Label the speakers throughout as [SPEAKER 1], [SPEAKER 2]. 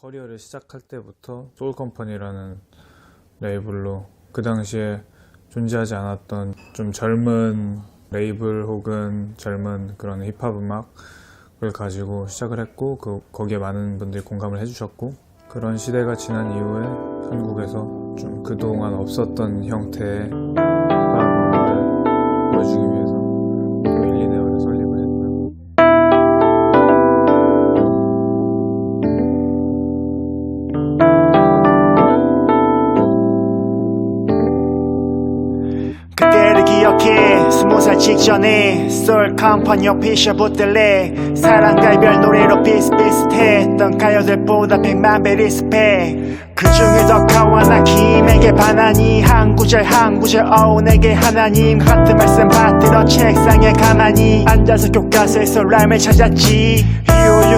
[SPEAKER 1] 커리어를 시작할 때부터 소울컴퍼니라는 레이블로 그 당시에 존재하지 않았던 좀 젊은 레이블 혹은 젊은 그런 힙합 음악을 가지고 시작을 했고 그 거기에 많은 분들이 공감을 해주셨고 그런 시대가 지난 이후에 한국에서 좀 그동안 없었던 형태의
[SPEAKER 2] 기억해 스무 살 직전에 솔 컴퍼니 오피셜 붙들래 사랑과 이별 노래로 비슷비슷했던 가요들보다 백만 배 리스펙 그 중에 더 강한 김에게 반하니 한 구절 한 구절 어우 내게 하나님 같은 말씀 받들어 책상에 가만히 앉아서 교과서에서 람을 찾았지. 이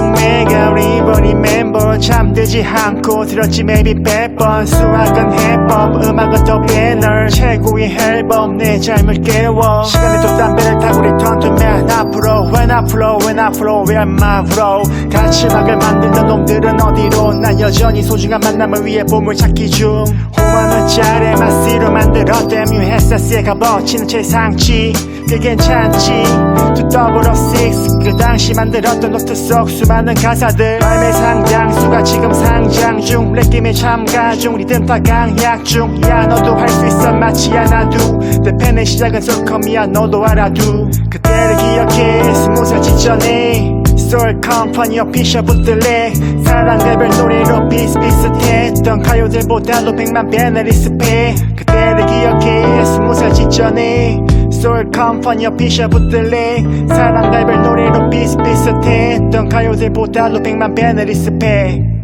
[SPEAKER 2] 잠들지 않고 들었지 maybe 100번 수학은 해법 음악은 더 배널 최고의 앨범 내 삶을 깨워. 시간에 또 담배를 타고 to man. 앞으로 when I flow where my flow 같이 음악을 만들던 놈들은 어디로? 난 여전히 소중한 만남을 위해 보물 찾기 중. 5만원짜리 마시로 만들었던 뮤햇사스에 값어치는 최상치. 그 괜찮지. 2006 그 당시 만들었던 노트 속 수많은 가사들. 발매 상장수가 지금 상장 중. 랩김에 참가 중. 리듬파 강약 중야 너도 할 수 있어. 마치 않아도. 내 팬의 시작은 솔컴이야. 너도 알아도. 그때를 기억해. 스무 살 직전에 솔 컴퍼니 오피셜 붙들래 사랑 레벨 노래로 비슷비슷했던 가요들보다도 백만 배나 리스펙 그때를 기억해. 스무 살 직전에 솔 컴퍼니 오피셜 붙들래 사랑 레벨 노래로 비슷비슷했던 가요들보다도 백만 배나 리스펙